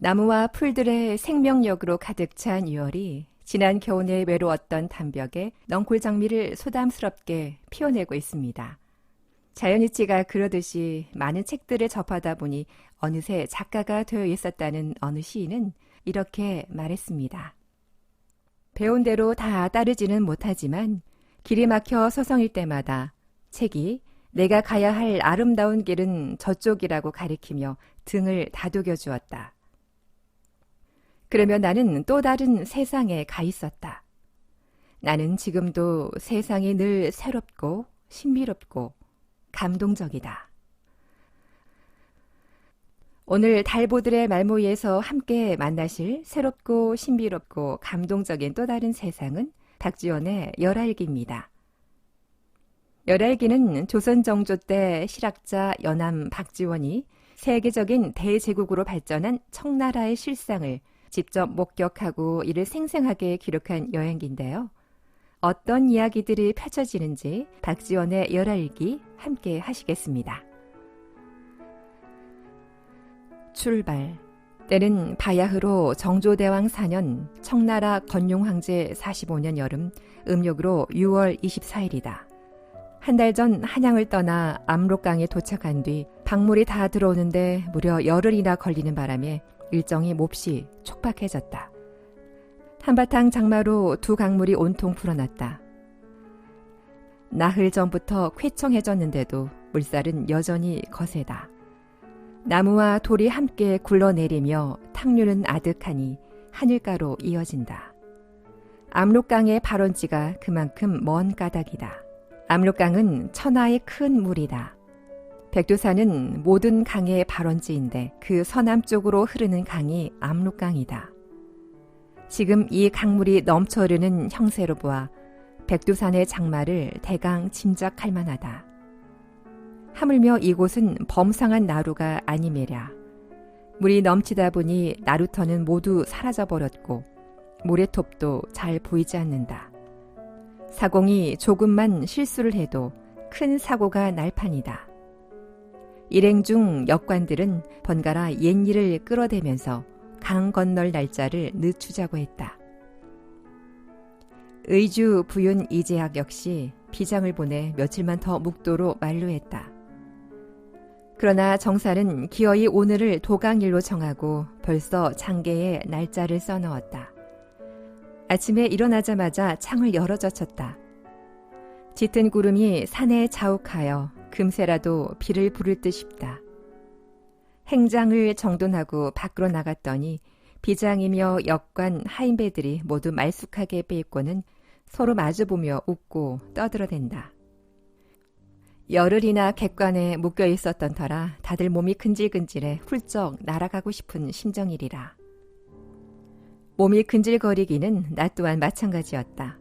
나무와 풀들의 생명력으로 가득 찬 6월이 지난 겨울에 외로웠던 담벽에 넝쿨 장미를 소담스럽게 피워내고 있습니다. 자연이치가 그러듯이 많은 책들을 접하다 보니 어느새 작가가 되어 있었다는 어느 시인은 이렇게 말했습니다. 배운 대로 다 따르지는 못하지만 길이 막혀 서성일 때마다 책이 내가 가야 할 아름다운 길은 저쪽이라고 가리키며 등을 다독여 주었다. 그러면 나는 또 다른 세상에 가 있었다. 나는 지금도 세상이 늘 새롭고 신비롭고 감동적이다. 오늘 달보들의 말모이에서 함께 만나실 새롭고 신비롭고 감동적인 또 다른 세상은 박지원의 열알기입니다. 열알기는 조선 정조 때 실학자 연암 박지원이 세계적인 대제국으로 발전한 청나라의 실상을 직접 목격하고 이를 생생하게 기록한 여행기인데요. 어떤 이야기들이 펼쳐지는지 박지원의 열알기 함께 하시겠습니다. 출발. 때는 바야흐로 정조대왕 4년 청나라 건용황제 45년 여름 음력으로 6월 24일이다. 한 달 전 한양을 떠나 압록강에 도착한 뒤 박물이 다 들어오는데 무려 열흘이나 걸리는 바람에 일정이 몹시 촉박해졌다. 한바탕 장마로 두 강물이 온통 불어났다. 나흘 전부터 쾌청해졌는데도 물살은 여전히 거세다. 나무와 돌이 함께 굴러내리며 탕류는 아득하니 하늘가로 이어진다. 압록강의 발원지가 그만큼 먼 까닭이다. 압록강은 천하의 큰 물이다. 백두산은 모든 강의 발원지인데 그 서남쪽으로 흐르는 강이 압록강이다. 지금 이 강물이 넘쳐 흐르는 형세로 보아 백두산의 장마를 대강 짐작할 만하다. 하물며 이곳은 범상한 나루가 아니매랴. 물이 넘치다 보니 나루터는 모두 사라져 버렸고 모래톱도 잘 보이지 않는다. 사공이 조금만 실수를 해도 큰 사고가 날 판이다. 일행 중 역관들은 번갈아 옛일을 끌어대면서 강 건널 날짜를 늦추자고 했다. 의주 부윤 이재학 역시 비장을 보내 며칠만 더 묵도로 만류했다. 그러나 정사는 기어이 오늘을 도강일로 정하고 벌써 장계에 날짜를 써넣었다. 아침에 일어나자마자 창을 열어 젖혔다. 짙은 구름이 산에 자욱하여 금세라도 비를 부를 듯 싶다. 행장을 정돈하고 밖으로 나갔더니 비장이며 역관 하인배들이 모두 말쑥하게 빼입고는 서로 마주보며 웃고 떠들어댄다. 열흘이나 객관에 묶여 있었던 터라 다들 몸이 근질근질해 훌쩍 날아가고 싶은 심정이리라. 몸이 근질거리기는 나 또한 마찬가지였다.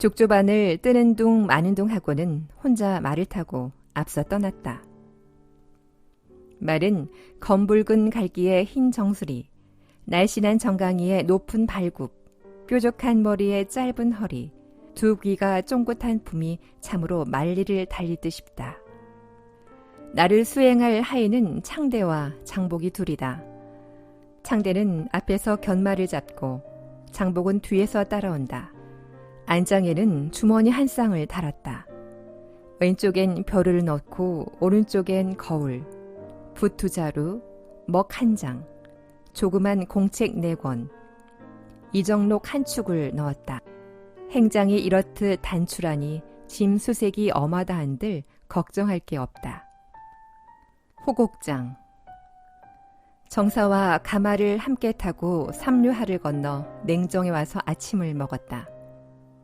족조반을 뜨는 둥 마는 둥 하고는 혼자 말을 타고 앞서 떠났다. 말은 검붉은 갈기의 흰 정수리, 날씬한 정강이의 높은 발굽, 뾰족한 머리의 짧은 허리, 두 귀가 쫑긋한 품이 참으로 만리를 달리듯 싶다. 나를 수행할 하인은 창대와 장복이 둘이다. 창대는 앞에서 견마를 잡고 장복은 뒤에서 따라온다. 안장에는 주머니 한 쌍을 달았다. 왼쪽엔 별을 넣고 오른쪽엔 거울, 붓 두 자루, 먹 한 장, 조그만 공책 네 권, 이정록 한 축을 넣었다. 행장이 이렇듯 단출하니 짐 수색이 엄하다 한들 걱정할 게 없다. 호곡장 정사와 가마를 함께 타고 삼류하를 건너 냉정에 와서 아침을 먹었다.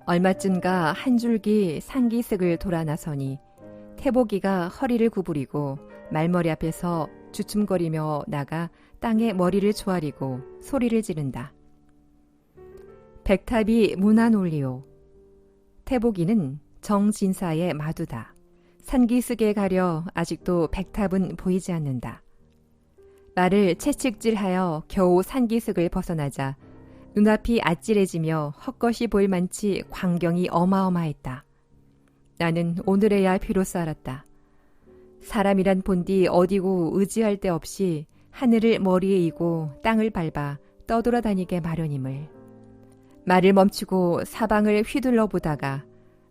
얼마쯤가 한 줄기 상기색을 돌아 나서니 태보기가 허리를 구부리고 말머리 앞에서 주춤거리며 나가 땅에 머리를 조아리고 소리를 지른다. 백탑이 무난올리오. 태보기는 정진사의 마두다. 산기슭에 가려 아직도 백탑은 보이지 않는다. 말을 채찍질하여 겨우 산기슭을 벗어나자 눈앞이 아찔해지며 헛것이 보일 만치 광경이 어마어마했다. 나는 오늘에야 비로소 알았다. 사람이란 본디 어디고 의지할 데 없이 하늘을 머리에 이고 땅을 밟아 떠돌아다니게 마련임을. 말을 멈추고 사방을 휘둘러 보다가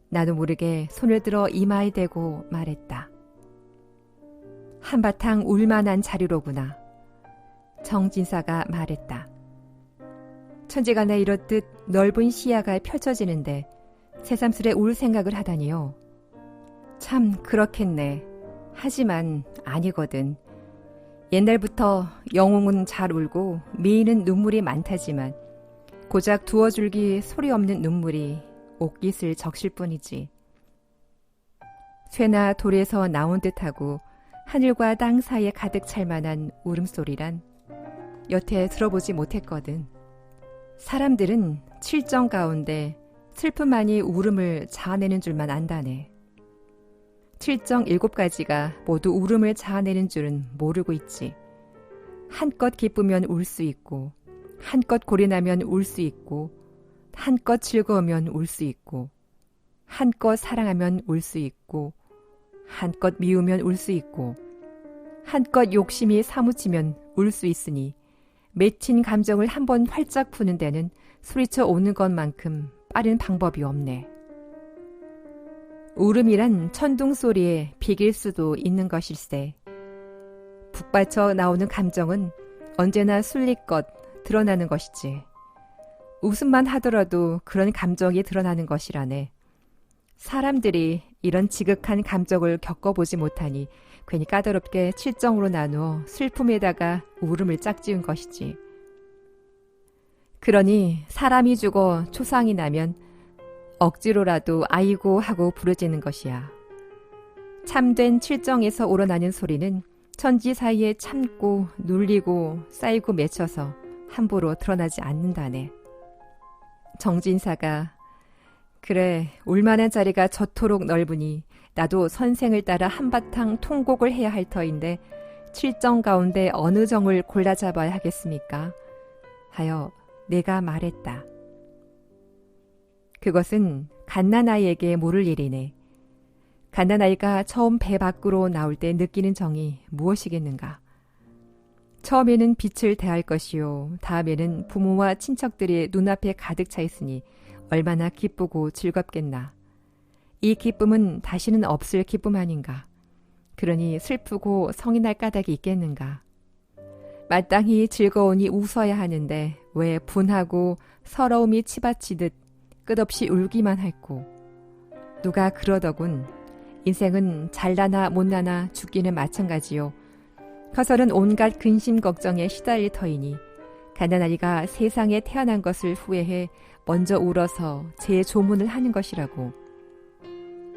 나도 모르게 손을 들어 이마에 대고 말했다. 한바탕 울만한 자리로구나. 정진사가 말했다. 천재가 나 이렇듯 넓은 시야가 펼쳐지는데 새삼스레 울 생각을 하다니요. 참 그렇겠네. 하지만 아니거든. 옛날부터 영웅은 잘 울고 미인은 눈물이 많다지만 고작 두어 줄기 소리 없는 눈물이 옷깃을 적실 뿐이지. 쇠나 돌에서 나온 듯하고 하늘과 땅 사이에 가득 찰 만한 울음소리란 여태 들어보지 못했거든. 사람들은 칠정 가운데 슬픔만이 울음을 자아내는 줄만 안다네. 칠정 일곱 가지가 모두 울음을 자아내는 줄은 모르고 있지. 한껏 기쁘면 울 수 있고, 한껏 고리나면 울 수 있고, 한껏 즐거우면 울 수 있고, 한껏 사랑하면 울 수 있고, 한껏 미우면 울 수 있고, 한껏 욕심이 사무치면 울 수 있으니, 맺힌 감정을 한번 활짝 푸는 데는 소리쳐 오는 것만큼 빠른 방법이 없네. 울음이란 천둥 소리에 비길 수도 있는 것일세. 북받쳐 나오는 감정은 언제나 술리껏 드러나는 것이지. 웃음만 하더라도 그런 감정이 드러나는 것이라네. 사람들이 이런 지극한 감정을 겪어보지 못하니 괜히 까다롭게 칠정으로 나누어 슬픔에다가 울음을 짝지은 것이지. 그러니 사람이 죽어 초상이 나면 억지로라도 아이고 하고 부르짖는 것이야. 참된 칠정에서 우러나는 소리는 천지 사이에 참고 눌리고 쌓이고 맺혀서 함부로 드러나지 않는다네. 정진사가 그래 울만한 자리가 저토록 넓으니 나도 선생을 따라 한바탕 통곡을 해야 할 터인데 칠정 가운데 어느 정을 골라 잡아야 하겠습니까? 하여 내가 말했다. 그것은 갓난아이에게 모를 일이네. 갓난아이가 처음 배 밖으로 나올 때 느끼는 정이 무엇이겠는가? 처음에는 빛을 대할 것이요. 다음에는 부모와 친척들이 눈앞에 가득 차 있으니 얼마나 기쁘고 즐겁겠나. 이 기쁨은 다시는 없을 기쁨 아닌가. 그러니 슬프고 날 까닭이 있겠는가. 마땅히 즐거우니 웃어야 하는데 왜 분하고 서러움이 치받치듯 끝없이 울기만 했고 누가 그러더군 인생은 잘나나 못나나 죽기는 마찬가지요. 커설은 온갖 근심 걱정에 시달릴 터이니 가난아리가 세상에 태어난 것을 후회해 먼저 울어서 제 조문을 하는 것이라고.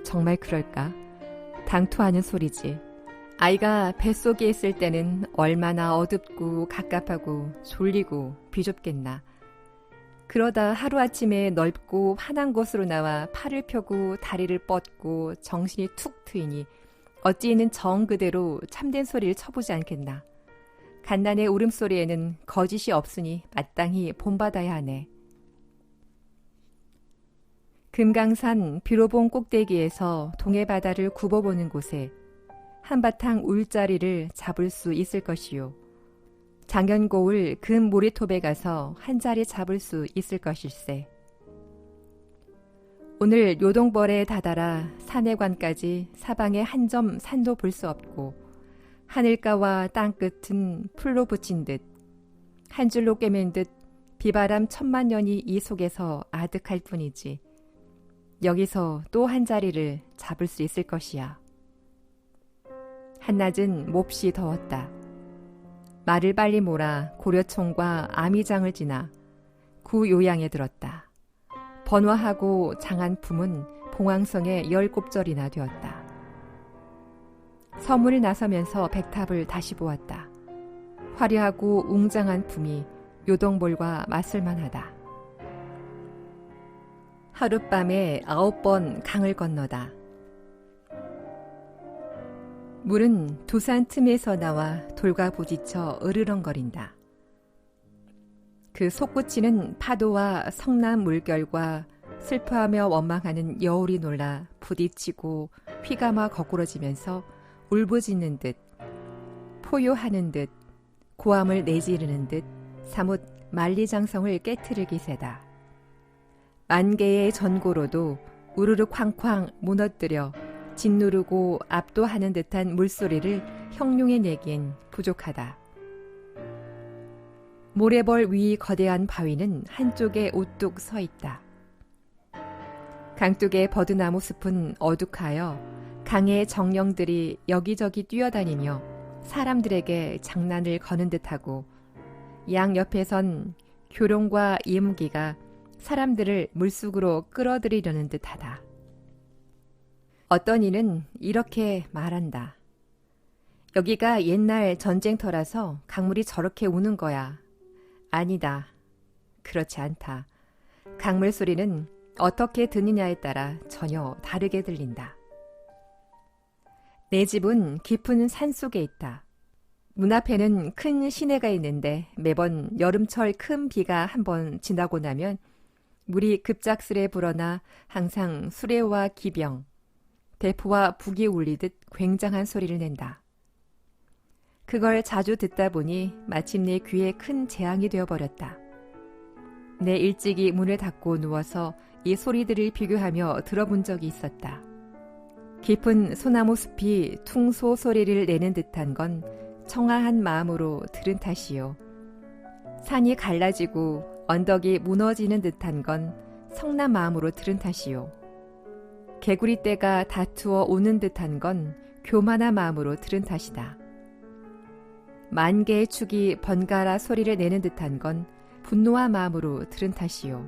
정말 그럴까? 당투하는 소리지. 아이가 뱃속에 있을 때는 얼마나 어둡고 갑갑하고 졸리고 비좁겠나. 그러다 하루아침에 넓고 환한 곳으로 나와 팔을 펴고 다리를 뻗고 정신이 툭 트이니 어찌 있는 정 그대로 참된 소리를 쳐보지 않겠나. 간난의 울음소리에는 거짓이 없으니 마땅히 본받아야 하네. 금강산 비로봉 꼭대기에서 동해 바다를 굽어보는 곳에 한바탕 울자리를 잡을 수 있을 것이요. 장연고울 금 모래톱에 가서 한 자리 잡을 수 있을 것일세. 오늘 요동벌에 다다라 산해관까지 사방에 한 점 산도 볼 수 없고 하늘가와 땅끝은 풀로 붙인 듯 한 줄로 꿰맨 듯 비바람 천만 년이 이 속에서 아득할 뿐이지. 여기서 또 한 자리를 잡을 수 있을 것이야. 한낮은 몹시 더웠다. 말을 빨리 몰아 고려총과 아미장을 지나 구 요양에 들었다. 번화하고 장한 품은 봉황성의 열 곱절이나 되었다. 서문을 나서면서 백탑을 다시 보았다. 화려하고 웅장한 품이 요동볼과 맞설만하다. 하룻밤에 아홉 번 강을 건너다. 물은 두산 틈에서 나와 돌과 부딪혀 으르렁거린다. 그 솟구치는 파도와 성남 물결과 슬퍼하며 원망하는 여울이 놀라 부딪히고 휘감아 거꾸러지면서 울부짖는 듯 포효하는 듯 고함을 내지르는 듯 사뭇 만리장성을 깨트르기세다. 만 개의 전고로도 우르르 쾅쾅 무너뜨려 짓누르고 압도하는 듯한 물소리를 형용해 내기엔 부족하다. 모래벌 위 거대한 바위는 한쪽에 우뚝 서 있다. 강둑의 버드나무 숲은 어둑하여 강의 정령들이 여기저기 뛰어다니며 사람들에게 장난을 거는 듯하고 양 옆에선 교룡과 이무기가 사람들을 물속으로 끌어들이려는 듯하다. 어떤 이는 이렇게 말한다. 여기가 옛날 전쟁터라서 강물이 저렇게 우는 거야. 아니다. 그렇지 않다. 강물 소리는 어떻게 듣느냐에 따라 전혀 다르게 들린다. 내 집은 깊은 산 속에 있다. 문 앞에는 큰 시내가 있는데 매번 여름철 큰 비가 한 번 지나고 나면 물이 급작스레 불어나 항상 수레와 기병, 대포와 북이 울리듯 굉장한 소리를 낸다. 그걸 자주 듣다 보니 마침내 귀에 큰 재앙이 되어버렸다. 내 일찍이 문을 닫고 누워서 이 소리들을 비교하며 들어본 적이 있었다. 깊은 소나무 숲이 퉁소 소리를 내는 듯한 건 청아한 마음으로 들은 탓이요. 산이 갈라지고 언덕이 무너지는 듯한 건 성난 마음으로 들은 탓이요. 개구리 떼가 다투어 오는 듯한 건 교만한 마음으로 들은 탓이다. 만 개의 축이 번갈아 소리를 내는 듯한 건 분노한 마음으로 들은 탓이요.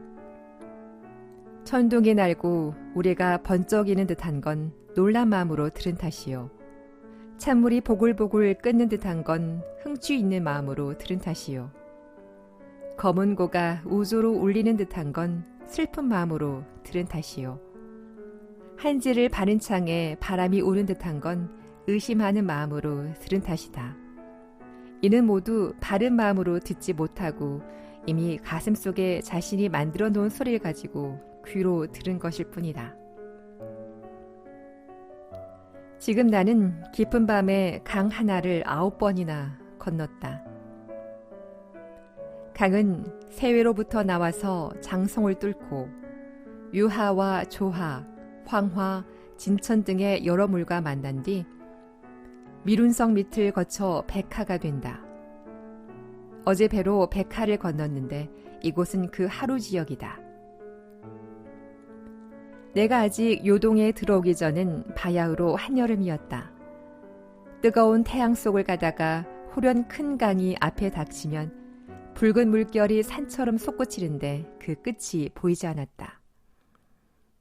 천둥이 날고 우리가 번쩍이는 듯한 건 놀란 마음으로 들은 탓이요. 찬물이 보글보글 끓는 듯한 건 흥취 있는 마음으로 들은 탓이요. 검은 고가 우조로 울리는 듯한 건 슬픈 마음으로 들은 탓이요. 한지를 바른 창에 바람이 우는 듯한 건 의심하는 마음으로 들은 탓이다. 이는 모두 바른 마음으로 듣지 못하고 이미 가슴 속에 자신이 만들어 놓은 소리를 가지고 귀로 들은 것일 뿐이다. 지금 나는 깊은 밤에 강 하나를 아홉 번이나 건넜다. 강은 세외로부터 나와서 장성을 뚫고 유하와 조하, 황화, 진천 등의 여러 물과 만난 뒤 미룬성 밑을 거쳐 백하가 된다. 어제 배로 백하를 건넜는데 이곳은 그 하루 지역이다. 내가 아직 요동에 들어오기 전은 바야흐로 한여름이었다. 뜨거운 태양 속을 가다가 호련 큰 강이 앞에 닥치면 붉은 물결이 산처럼 솟구치는데 그 끝이 보이지 않았다.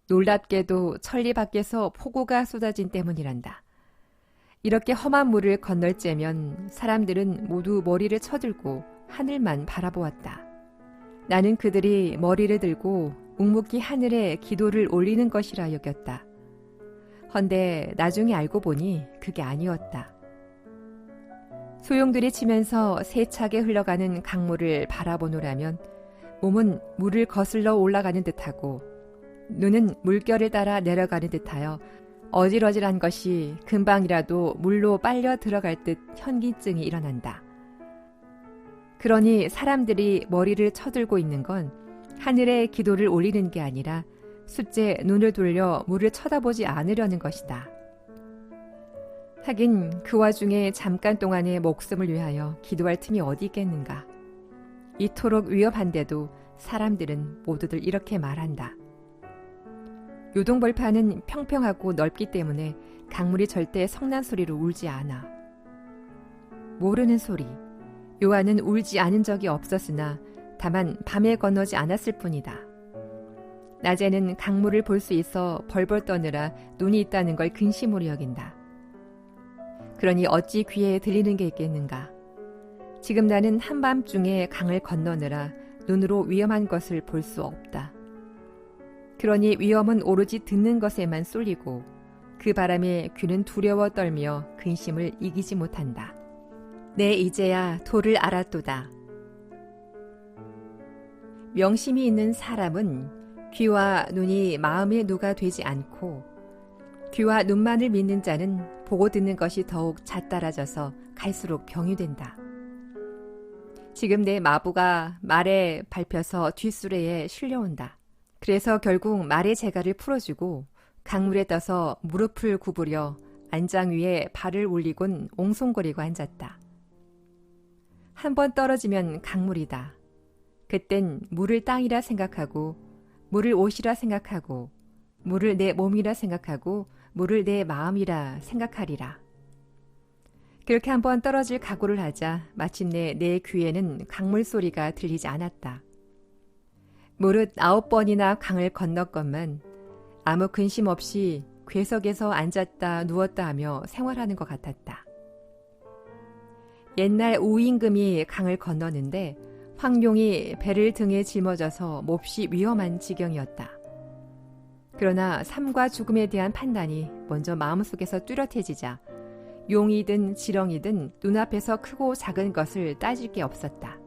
놀랍게도 천리 밖에서 폭우가 쏟아진 때문이란다. 이렇게 험한 물을 건널째면 사람들은 모두 머리를 쳐들고 하늘만 바라보았다. 나는 그들이 머리를 들고 묵묵히 하늘에 기도를 올리는 것이라 여겼다. 헌데 나중에 알고 보니 그게 아니었다. 소용들이 치면서 세차게 흘러가는 강물을 바라보노라면 몸은 물을 거슬러 올라가는 듯하고 눈은 물결을 따라 내려가는 듯하여 어질어질한 것이 금방이라도 물로 빨려 들어갈 듯 현기증이 일어난다. 그러니 사람들이 머리를 쳐들고 있는 건 하늘에 기도를 올리는 게 아니라 숫제 눈을 돌려 물을 쳐다보지 않으려는 것이다. 하긴 그 와중에 잠깐 동안의 목숨을 위하여 기도할 틈이 어디 있겠는가. 이토록 위협한데도 사람들은 모두들 이렇게 말한다. 요동벌판은 평평하고 넓기 때문에 강물이 절대 성난 소리로 울지 않아. 모르는 소리. 요한은 울지 않은 적이 없었으나 다만 밤에 건너지 않았을 뿐이다. 낮에는 강물을 볼 수 있어 벌벌 떠느라 눈이 있다는 걸 근심으로 여긴다. 그러니 어찌 귀에 들리는 게 있겠는가? 지금 나는 한밤중에 강을 건너느라 눈으로 위험한 것을 볼 수 없다. 그러니 위험은 오로지 듣는 것에만 쏠리고 그 바람에 귀는 두려워 떨며 근심을 이기지 못한다. 내 이제야 도를 알았도다. 명심이 있는 사람은 귀와 눈이 마음의 누가 되지 않고 귀와 눈만을 믿는 자는 보고 듣는 것이 더욱 잦따라져서 갈수록 병이 된다. 지금 내 마부가 말에 밟혀서 뒷수레에 실려온다. 그래서 결국 말의 재갈을 풀어주고 강물에 떠서 무릎을 구부려 안장 위에 발을 올리곤 옹송거리고 앉았다. 한 번 떨어지면 강물이다. 그땐 물을 땅이라 생각하고 물을 옷이라 생각하고 물을 내 몸이라 생각하고 물을 내 마음이라 생각하리라. 그렇게 한번 떨어질 각오를 하자 마침내 내 귀에는 강물 소리가 들리지 않았다. 무릇 아홉 번이나 강을 건넜건만 아무 근심 없이 궤석에서 앉았다 누웠다 하며 생활하는 것 같았다. 옛날 우임금이 강을 건너는데 황룡이 배를 등에 짊어져서 몹시 위험한 지경이었다. 그러나 삶과 죽음에 대한 판단이 먼저 마음속에서 뚜렷해지자 용이든 지렁이든 눈앞에서 크고 작은 것을 따질 게 없었다.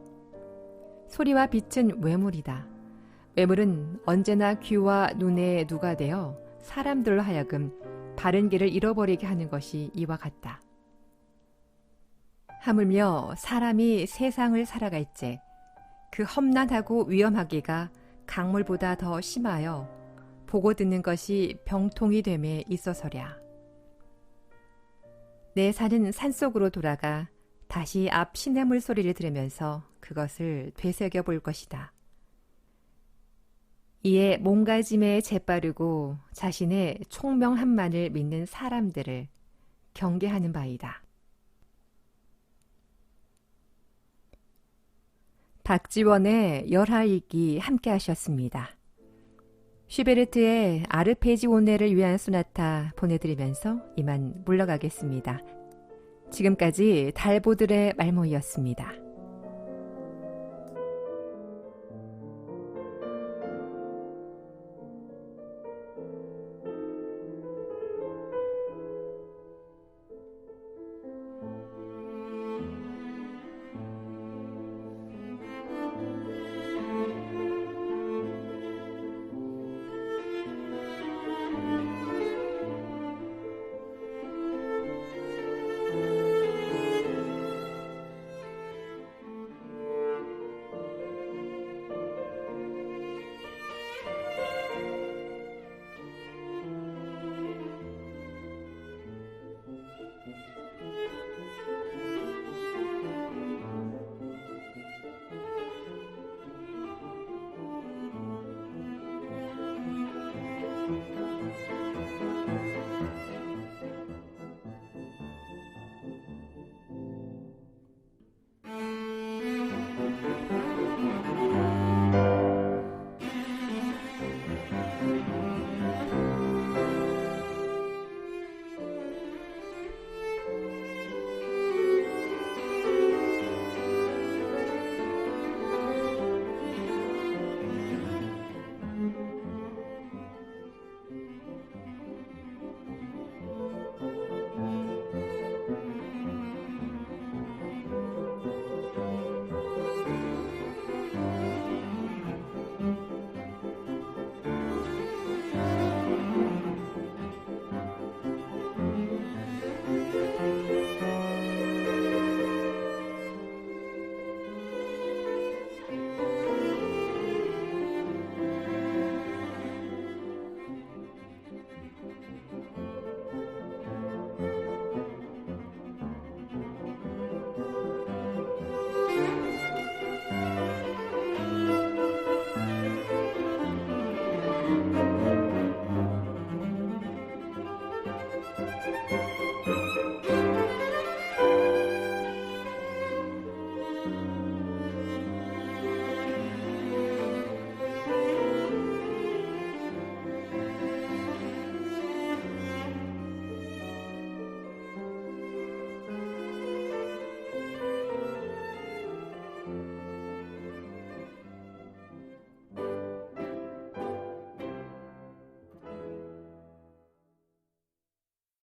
소리와 빛은 외물이다. 외물은 언제나 귀와 눈에 누가 되어 사람들로 하여금 바른 길을 잃어버리게 하는 것이 이와 같다. 하물며 사람이 세상을 살아갈지 그 험난하고 위험하기가 강물보다 더 심하여 보고 듣는 것이 병통이 됨에 있어서랴. 내 산은 산속으로 돌아가 다시 앞 시냇물 소리를 들으면서 그것을 되새겨 볼 것이다. 이에 몸가짐에 재빠르고 자신의 총명함만을 믿는 사람들을 경계하는 바이다. 박지원의 열하익이 함께 하셨습니다. 슈베르트의 아르페지오네를 위한 소나타 보내드리면서 이만 물러가겠습니다. 지금까지 달보들의 말모이였습니다.